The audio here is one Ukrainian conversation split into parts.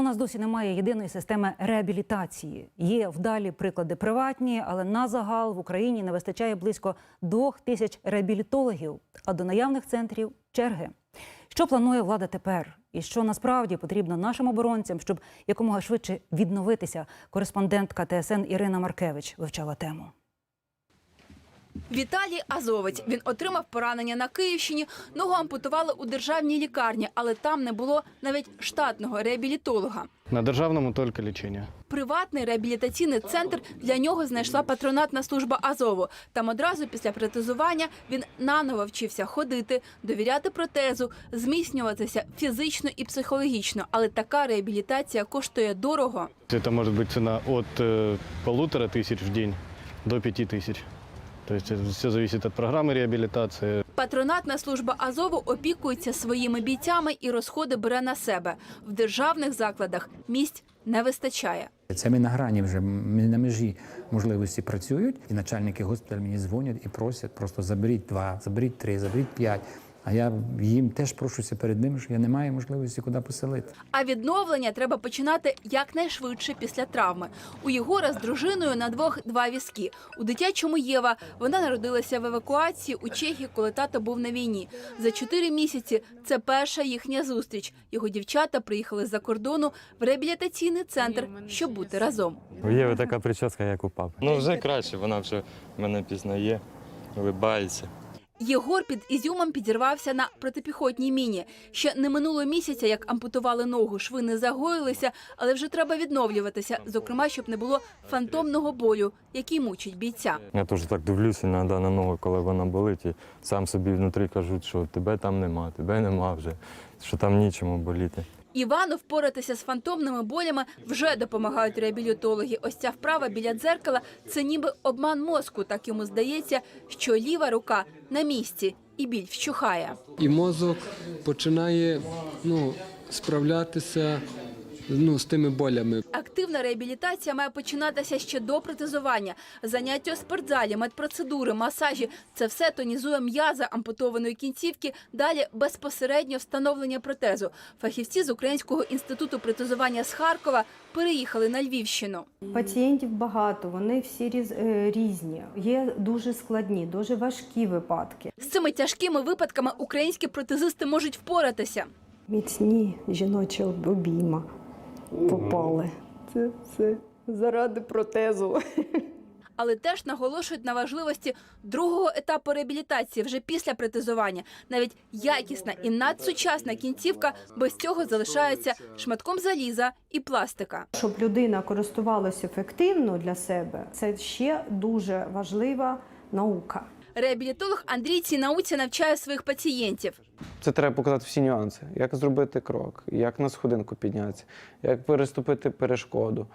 У нас досі немає єдиної системи реабілітації. Є вдалі приклади приватні, але на загал в Україні не вистачає близько двох тисяч реабілітологів, а до наявних центрів черги. Що планує влада тепер? І що насправді потрібно нашим оборонцям, щоб якомога швидше відновитися? Кореспондентка ТСН Ірина Маркевич вивчала тему. Віталій Азовець. Він отримав поранення на Київщині. Ногу ампутували у державній лікарні, але там не було навіть штатного реабілітолога. На державному тільки лічення. Приватний реабілітаційний центр для нього знайшла патронатна служба Азову. Там одразу після протезування він наново вчився ходити, довіряти протезу, зміцнюватися фізично і психологічно. Але така реабілітація коштує дорого. Это может быть цена от э, полутора тысяч в день до пяти тысяч. То есть все зависит от программы реабилитации. Патронатна служба Азову опікується своїми бійцями і розходи бере на себе. В державних закладах місць не вистачає. Це ми на грані вже ми на межі можливості працюють, і начальники госпіталю мені дзвонять і просять просто заберіть два, заберіть три, заберіть п'ять. А я їм теж прошуся перед ними, що я не маю можливості куди поселити. А відновлення треба починати якнайшвидше після травми. У Єгора з дружиною на двох два візки. У дитячому Єва вона народилася в евакуації у Чехії, коли тато був на війні. За чотири місяці це перша їхня зустріч. Його дівчата приїхали з-за кордону в реабілітаційний центр, щоб бути разом. У Єви така прическа, як у папи. Ну, вже краще, вона вже мене пізнає, вибається. Єгор під Ізюмом підірвався на протипіхотній міні. Ще не минуло місяця, як ампутували ногу, шви не загоїлися, але вже треба відновлюватися, зокрема, щоб не було фантомного болю, який мучить бійця. Я теж так дивлюся іноді на ногу, коли вона болить, і сам собі внутрі кажу, що тебе там нема, тебе нема вже, що там нічому боліти. Івану впоратися з фантомними болями вже допомагають реабілітологи. Ось ця вправа біля дзеркала це ніби обман мозку. Так йому здається, що ліва рука на місці і біль вщухає. і мозок починає ну, справлятися ну, з тими болями. Активна реабілітація має починатися ще до протезування. Заняття у спортзалі, медпроцедури, масажі це все тонізує м'язи ампутованої кінцівки. Далі безпосередньо встановлення протезу. Фахівці з Українського інституту протезування з Харкова переїхали на Львівщину. Пацієнтів багато, вони всі різ- е, різні. Є дуже складні, дуже важкі випадки. З цими тяжкими випадками українські протезисти можуть впоратися. Міцні жіночі обійма попали. Це все заради протезу. Але теж наголошують на важливості другого етапу реабілітації вже після протезування. Навіть якісна і надсучасна кінцівка без цього залишається шматком заліза і пластика. Щоб людина користувалася ефективно для себе, це ще дуже важлива наука. Реабілітолог Андрій цій науці навчає своїх пацієнтів. Це треба показати всі нюанси, як зробити крок, як на сходинку піднятися, як переступити перешкоду,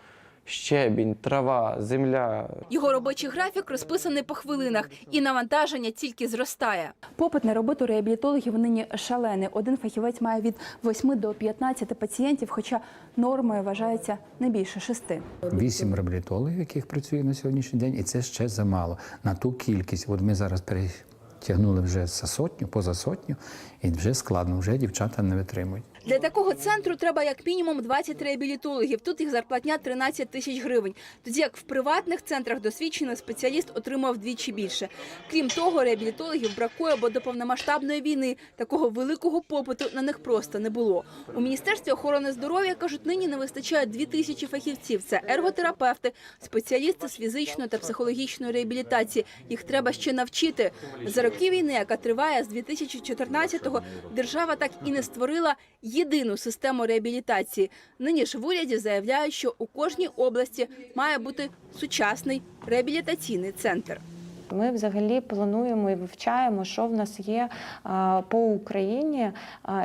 щебінь, трава, земля, Його робочий графік розписаний по хвилинах, і навантаження тільки зростає. Попит на роботу реабілітологів нині шалений. Один фахівець має від 8 до 15 пацієнтів, хоча нормою вважається не більше шести. Вісім реабілітологів, яких працює на сьогоднішній день, і це ще замало на ту кількість. От ми зараз перетягнули вже за сотню, поза сотню, і вже складно, вже дівчата не витримують. Для такого центру треба як мінімум 20 реабілітологів. Тут їх зарплатня 13 тисяч гривень. Тоді як в приватних центрах досвідчений спеціаліст отримав вдвічі більше. Крім того, реабілітологів бракує, бо до повномасштабної війни такого великого попиту на них просто не було. У міністерстві охорони здоров'я кажуть, нині не вистачає 2 тисячі фахівців. Це ерготерапевти, спеціалісти з фізичної та психологічної реабілітації. Їх треба ще навчити. За роки війни, яка триває з 2014-го, держава так і не створила єдину систему реабілітації. Нині ж в уряді заявляють, що у кожній області має бути сучасний реабілітаційний центр. Ми взагалі плануємо і вивчаємо, що в нас є по Україні,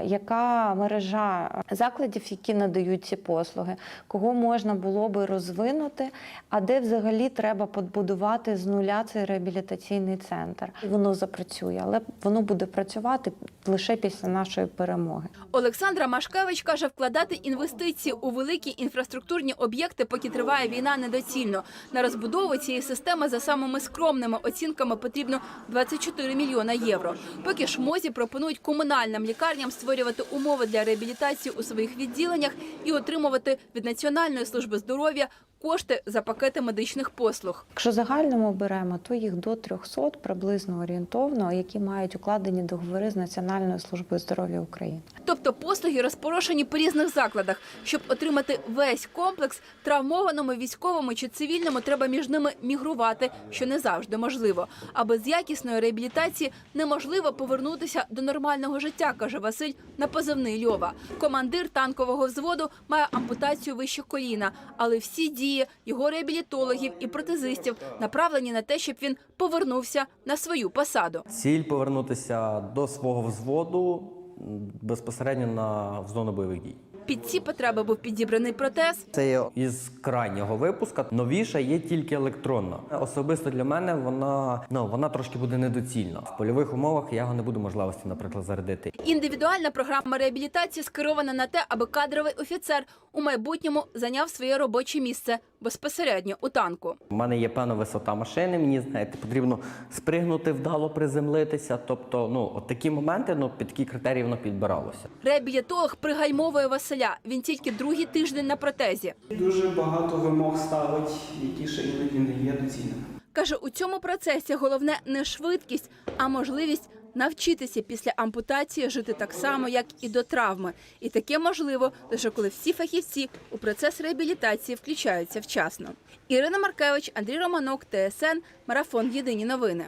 яка мережа закладів, які надають ці послуги, кого можна було би розвинути, а де взагалі треба побудувати з нуля цей реабілітаційний центр. Воно запрацює, але воно буде працювати лише після нашої перемоги. Олександра Машкевич каже, вкладати інвестиції у великі інфраструктурні об'єкти, поки триває війна, недоцільно. На розбудову цієї системи за самими скромними оцінками потрібно 24 мільйона євро. Поки ж МОЗі пропонують комунальним лікарням створювати умови для реабілітації у своїх відділеннях і отримувати від Національної служби здоров'я кошти за пакети медичних послуг. Якщо загальному беремо, то їх до 300 приблизно орієнтовно, які мають укладені договори з Національною службою здоров'я України. Тобто послуги розпорошені по різних закладах. Щоб отримати весь комплекс, травмованому військовому чи цивільному треба між ними мігрувати, що не завжди можливо. А без якісної реабілітації неможливо повернутися до нормального життя, каже Василь на позивний Льова. Командир танкового взводу має ампутацію вище коліна, але всі дії його реабілітологів і протезистів направлені на те, щоб він повернувся на свою посаду. Ціль повернутися до свого взводу безпосередньо на в зону бойових дій. Під ці потреби був підібраний протез. Це є із крайнього випуска. Новіша є тільки електронна. Особисто для мене вона ну вона трошки буде недоцільна. В польових умовах я його не буду можливості, наприклад, зарядити. Індивідуальна програма реабілітації скерована на те, аби кадровий офіцер у майбутньому зайняв своє робоче місце безпосередньо у танку. У мене є певна висота машини. Мені знаєте, потрібно спригнути вдало, приземлитися. Тобто, ну от такі моменти, ну під такі критерії воно підбиралося. Реабілітолог пригальмовує Василя. Він тільки другий тиждень на протезі. Дуже багато вимог ставить, які ще іноді не є доцільними. Каже, у цьому процесі головне не швидкість, а можливість навчитися після ампутації жити так само, як і до травми. І таке можливо лише коли всі фахівці у процес реабілітації включаються вчасно. Ірина Маркевич, Андрій Романок, ТСН, Марафон Єдині новини.